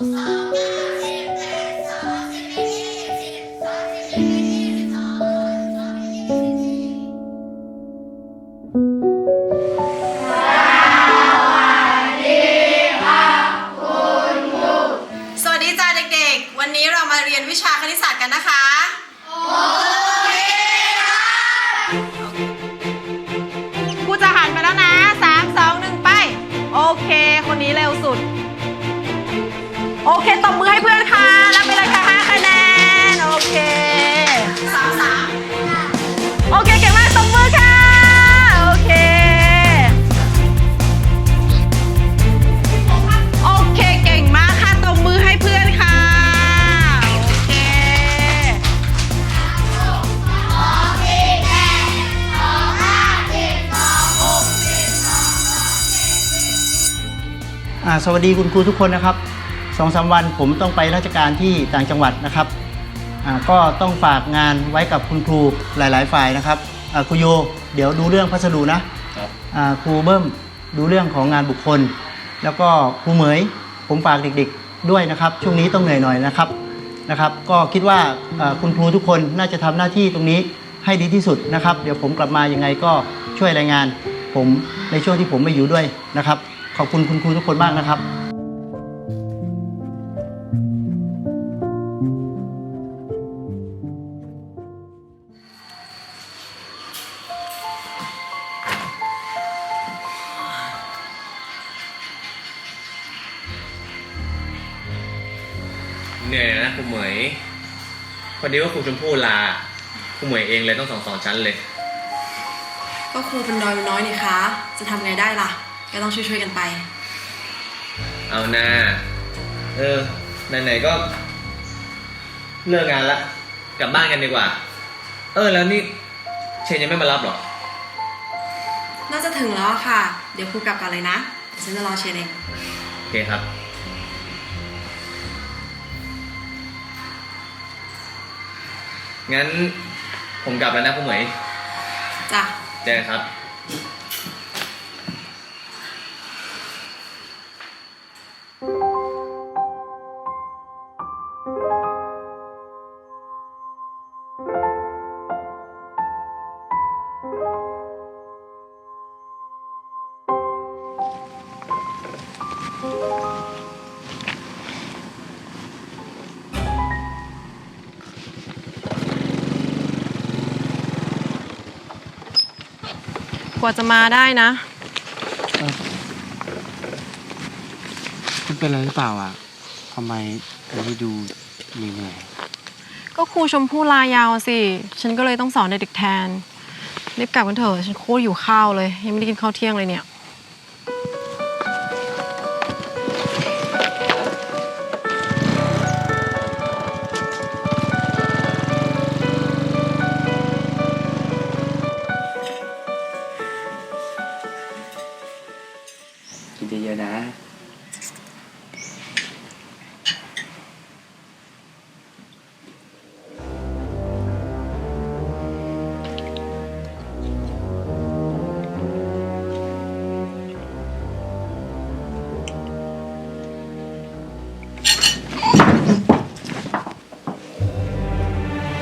嗯 สวัสดีคุณครูทุกคนนะครับสองสามวันผมต้องไปราชการที่ต่างจังหวัดนะครับอ่าก็ต้องฝากงานไว้กับคุณครูหลาย ๆ ฝ่ายนะครับอ่าครูโยเดี๋ยวดูเรื่องพัสดุนะครับอ่าครูเบิ้มดูเรื่องของงานบุคคล แล้วก็ครูเหมยผมฝากเด็ก ๆ ด้วยนะครับ ช่วงนี้ต้องเหนื่อยหน่อยนะครับนะครับ ก็คิดว่าอ่าคุณครูทุกคนน่าจะทำหน้าที่ตรงนี้ให้ดีที่สุดนะครับ เดี๋ยวผมกลับมายังไงก็ช่วยรายงาน ผมในช่วงที่ผมไม่อยู่ด้วยนะครับ ขอบคุณคุณครูทุกคนมากนะครับ เหนื่อยนะครูเหมยพอดีว่าครูชมพู่ลาครูเหมยเองเลยต้องสอนสอนชั้นเลย ก็ครูเป็นน้อยเป็นน้อยนี่คะ จะทำไงได้ล่ะ ก็ต้องช่วยๆกันไป เอานาเออ ไหนๆก็ เลิกงานละ กลับบ้านกันดีกว่า เออ แล้วนี่ เชนยังไม่มารับเหรอ น่าจะถึงแล้วอะค่ะ เดี๋ยวครูกลับกันเลยนะเดี๋ยวฉันจะรอเชียร์เอง โอเคครับ งั้นผมกลับแล้วนะครูเหมยจ้ะ เจอกันครับ ว่าจะมาได้นะ คุณเป็นอะไรหรือเปล่าอะทำไมวันนี้ดูเหนื่อยก็ครูชมพู่ลายาวสิ ฉันก็เลยต้องสอนเด็กๆแทนรีบกลับกันเถอะ ฉันโคตรอยู่ข้าวเลย ยังไม่ได้กินข้าวเที่ยงเลยเนี่ย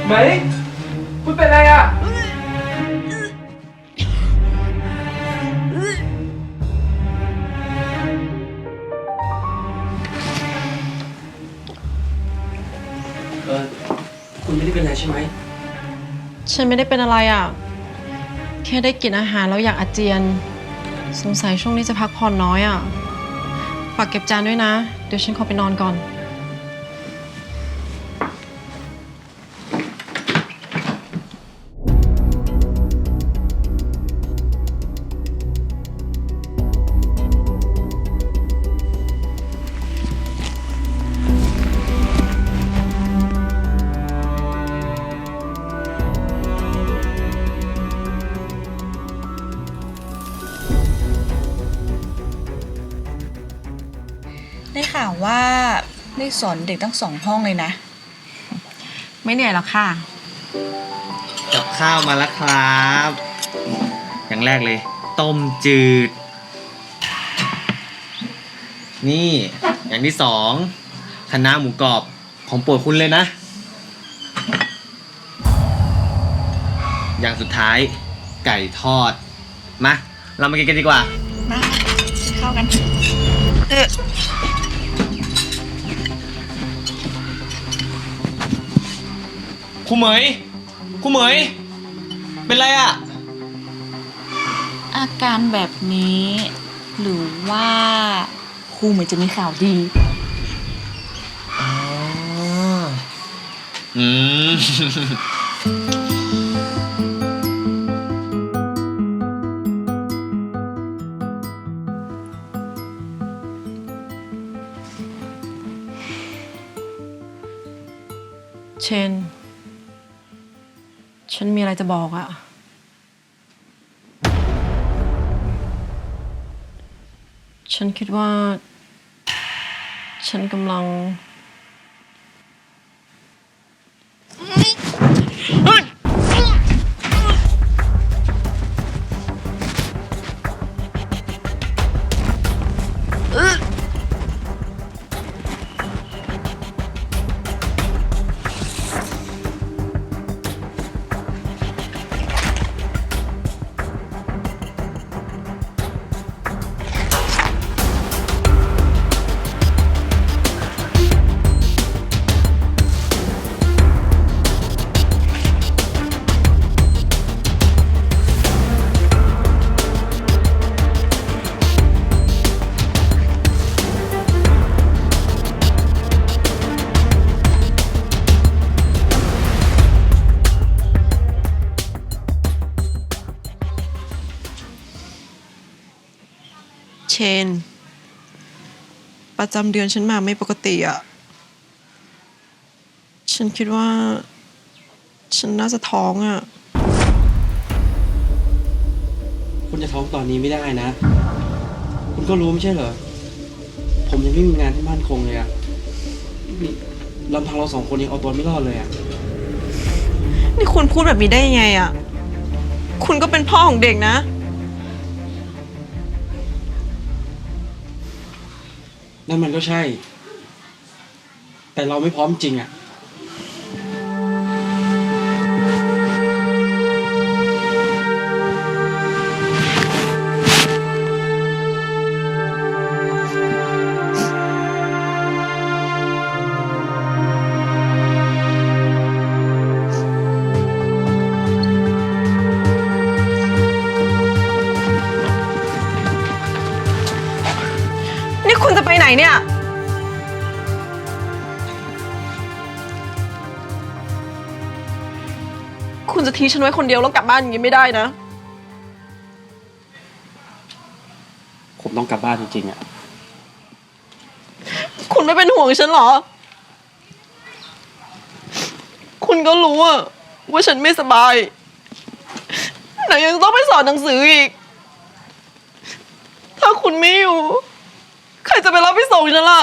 ไหม คุณเป็นอะไรอะ เออ คุณไม่ได้เป็นอะไรใช่ไหม ฉันไม่ได้เป็นอะไรอะ แค่ได้กินอาหารแล้วอยากอาเจียน สงสัยช่วงนี้จะพักผ่อนน้อยอะ ฝากเก็บจานด้วยนะ เดี๋ยวฉันขอไปนอนก่อน สอนเด็กทั้งสองห้องเลยนะ ไม่เหนื่อยหรอกค่ะ กับข้าวมาแล้วครับ อย่างแรกเลย ต้มจืด นี่อย่างที่สองคณะน้าหมูกรอบของโปรดคุณเลยนะ อย่างสุดท้ายไก่ทอด มา เรามากินกันดีกว่า มากินข้าวกัน เออ ครูเหมยครูเหมย เป็นไรอะอาการแบบนี้ หรือว่าครูเหมือนจะมีข่าวดี อืม บอกอะฉันคิดว่า ฉันกำลัง ชน ประจำเดือนฉันมาไม่ปกติอะ่ะฉันคิดว่า ฉันน่าจะท้องอะ่ะคุณจะท้องตอนนี้ไม่ได้นะ คุณก็รู้ไม่ใช่เหรอ ผมยังไม่มีงานที่มั่นคงเลยอะนี่ลำพังเราสองคนยังเอาตัวไม่รอดเลยอะนี่คุณพูดแบบนี้ได้ยังไงอะ่ะคุณก็เป็นพ่อของเด็กนะ นั่นมันก็ใช่ แต่เราไม่พร้อมจริงอะ นี่คุณจะไปไหนเนี่ย คุณจะทิ้งฉันไว้คนเดียวแล้วกลับบ้านอย่างนี้ไม่ได้นะ ผมต้องกลับบ้านจริงๆอะคุณไม่เป็นห่วงฉันเหรอ คุณก็รู้อะว่าฉันไม่สบายไหนยังต้องไปสอนหนังสืออีก ถ้าคุณไม่อยู่ ใครจะไปรับไปส่งฉันล่ะ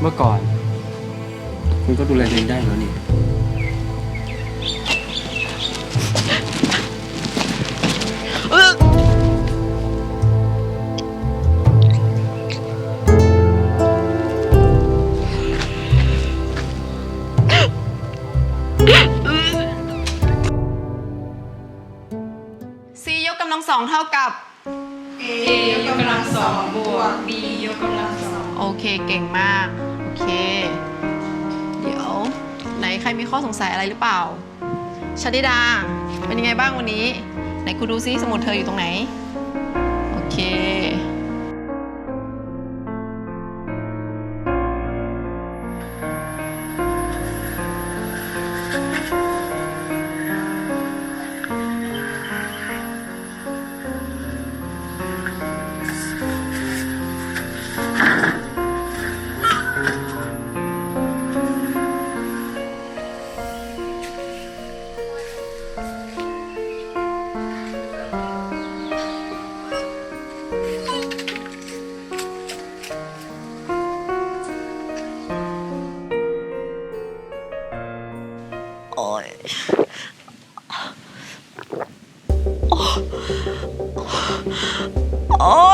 เมื่อก่อน คุณก็ดูแลตัวเองได้แล้วนี่ เออ c ยกกำลังสองเท่ากับ a ยกกำลัง สองบวก b ยกกำลังสองโอเคเก่งมาก โอเค เดี๋ยว ไหนใครมีข้อสงสัยอะไรหรือเปล่าชาดิดา เป็นยังไงบ้างวันนี้ ไหนคุณดูซิสมุดเธออยู่ตรงไหน ยโอ้ย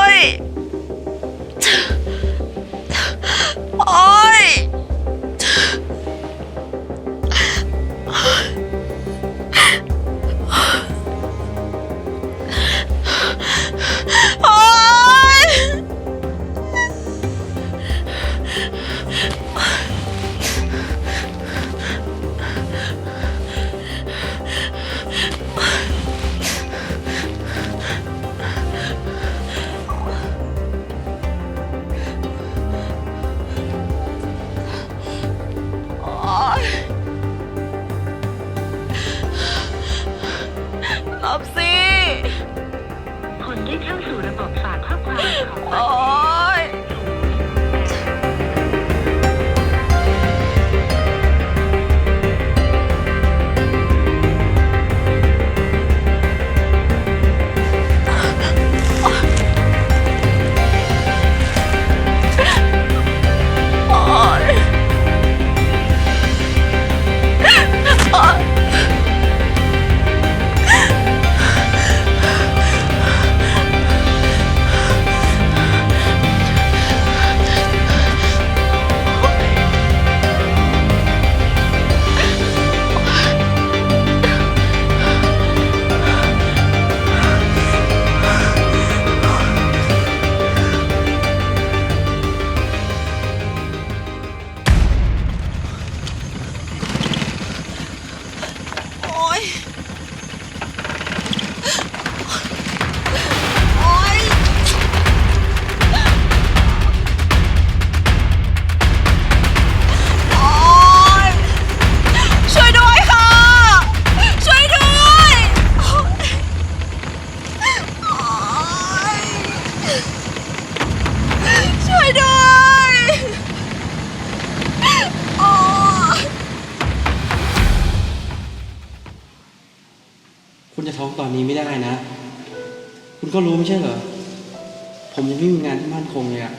ผมยังไม่มีงานที่มั่นคงเลยอะ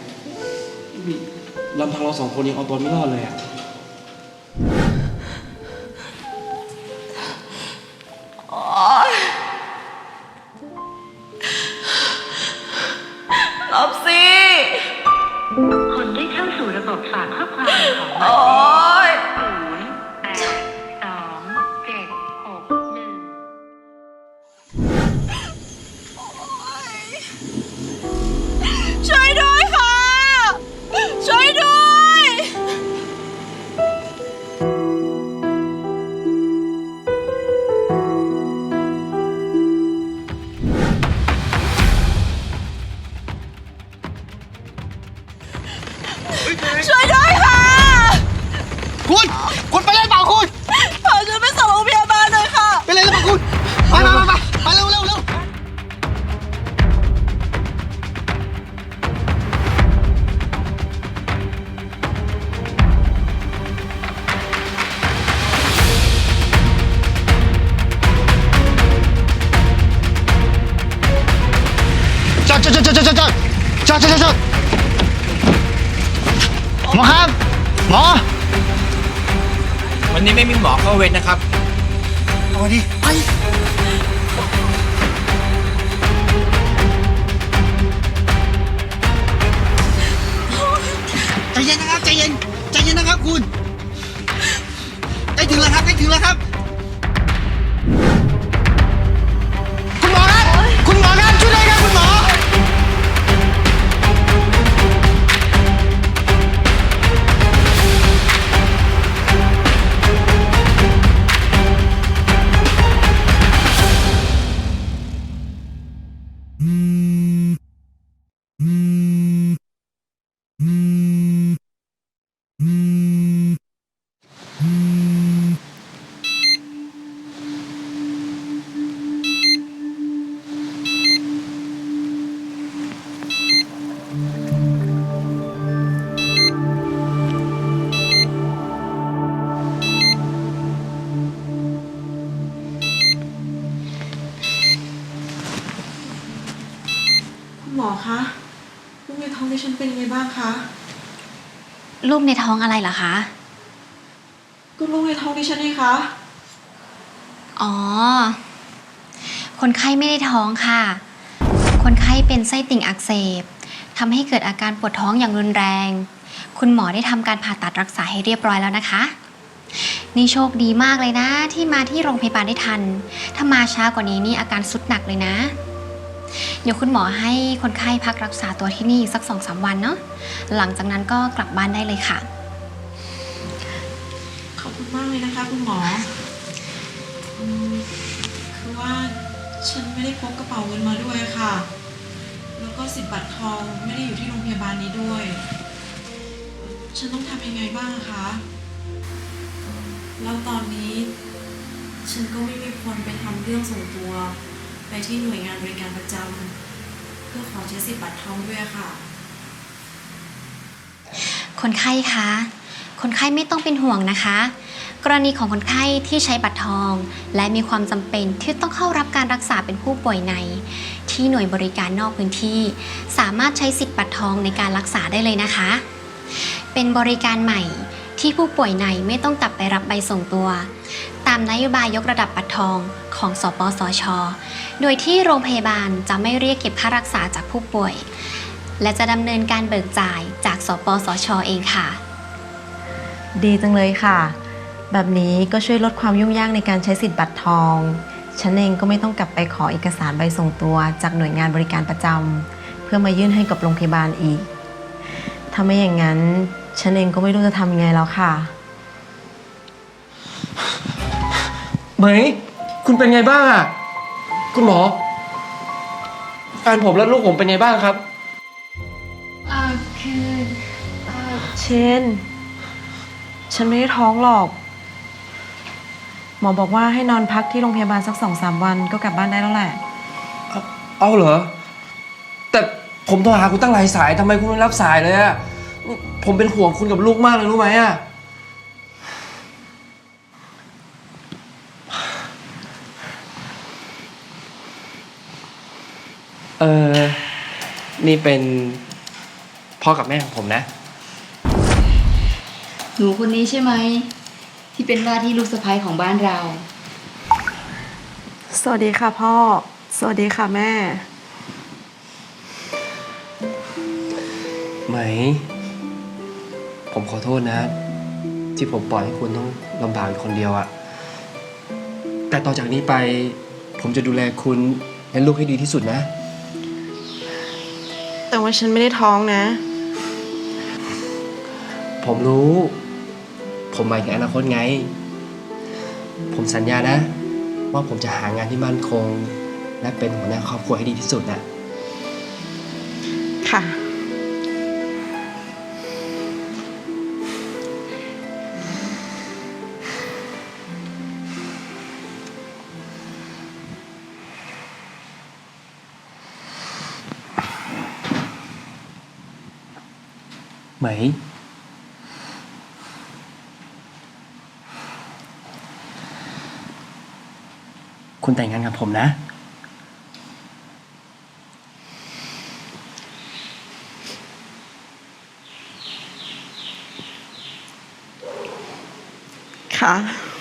ลำพังเราสองคนยังเอาตัวไม่รอดเลยอะ จอดจอดจอดจอดจอดจอดจอดจอดจอดจอดหมอครับ หมอวันนี้ไม่มีหมอเข้าเวรนะครับ เอาดิไปใจเย็นนะครับใจเย็นใจเย็นนะครับคุณใกล้ถึงแล้วครับใกล้ถึงแล้วครับ มอคะลูกในท้องดิฉันเป็นยังไงบ้างคะลูกในท้องอะไรเหรอคะ ก็ลูกในท้องดิฉันนี่คะอ๋อ คนไข้ไม่ได้ท้องค่ะ คนไข้เป็นไส้ติ่งอักเสบทำให้เกิดอาการปวดท้องอย่างรุนแรง คุณหมอได้ทำการผ่าตัดรักษาให้เรียบร้อยแล้วนะคะ นี่โชคดีมากเลยนะ ที่มาที่โรงพยาบาลได้ทัน ถ้ามาช้ากว่านี้นี่อาการสุดหนักเลยนะ เดี๋ยวคุณหมอให้คนไข้พักรักษาตัวที่นี่อีกสักสองสามวันเนาะหลังจากนั้นก็กลับบ้านได้เลยค่ะ ขอบคุณมากเลยนะคะ คุณหมออืมคือว่าฉันไม่ได้พกกระเป๋าเงินมาด้วยค่ะ แล้วก็สิทธิ์บัตรทองไม่ได้อยู่ที่โรงพยาบาลนี้ด้วย ฉันต้องทำยังไงบ้างคะแล้วตอนนี้ ฉันก็ไม่มีคนไปทำเรื่องส่งตัว ไปที่หน่วยงานบริการประจำเพื่อขอใช้สิทธิ์บัตรทองด้วยค่ะ คนไข้คะ คนไข้ไม่ต้องเป็นห่วงนะคะ กรณีของคนไข้ที่ใช้บัตรทอง และมีความจำเป็นที่ต้องเข้ารับการรักษาเป็นผู้ป่วยใน ที่หน่วยบริการนอกพื้นที่ สามารถใช้สิทธิ์บัตรทองในการรักษาได้เลยนะคะ เป็นบริการใหม่ที่ผู้ป่วยในไม่ต้องกลับไปรับใบส่งตัวามนโยบายยกระดับบัตรทองของสปสช โดยที่โรงพยาบาลจะไม่เรียกเก็บค่ารักษาจากผู้ป่วย และจะดำเนินการเบิกจ่ายจากสปสช เองค่ะ ดีจังเลยค่ะ แบบนี้ก็ช่วยลดความยุ่งยากในการใช้สิทธิ์บัตรทอง ฉันเองก็ไม่ต้องกลับไปขอเอกสารใบส่งตัวจากหน่วยงานบริการประจำเพื่อมายื่นให้กับโรงพยาบาลอีก ถ้าไม่อย่างนั้น ฉันเองก็ไม่รู้จะทำยังไงแล้วค่ะ ไหม คุณเป็นไงบ้างอะคุณหมอแฟนผมและลูกผมเป็นไงบ้างครับเชน ฉันไม่ได้ท้องหรอก หมอบอกว่าให้นอนพักที่โรงพยาบาลสักสองสามวันก็กลับบ้านได้แล้วแหละ เอาเอาเหรอ แต่ผมโทรหาคุณตั้งหลายสายทำไมคุณไม่รับสายเลยอะผมเป็นห่วงคุณกับลูกมากเลยรู้ไหมอะ เออ นี่เป็นพ่อกับแม่ของผมนะ หนูคนนี้ใช่ไหม ที่เป็นว่าที่ลูกสะใภ้ของบ้านเรา สวัสดีค่ะพ่อ สวัสดีค่ะแม่ ไหม ผมขอโทษนะ ที่ผมปล่อยให้คุณต้องลำบากอยู่คนเดียวอะแต่ต่อจากนี้ไป ผมจะดูแลคุณและลูกให้ดีที่สุดนะแต่ ว่าฉันไม่ได้ท้องนะ ผมรู้ ผมหมายถึงอนาคตไง ผมสัญญานะ ว่าผมจะหางานที่มั่นคง และเป็นหัวหน้าครอบครัวให้ดีที่สุดนะ่ะ ไหม คุณแต่งงานกับผมนะ ค่ะ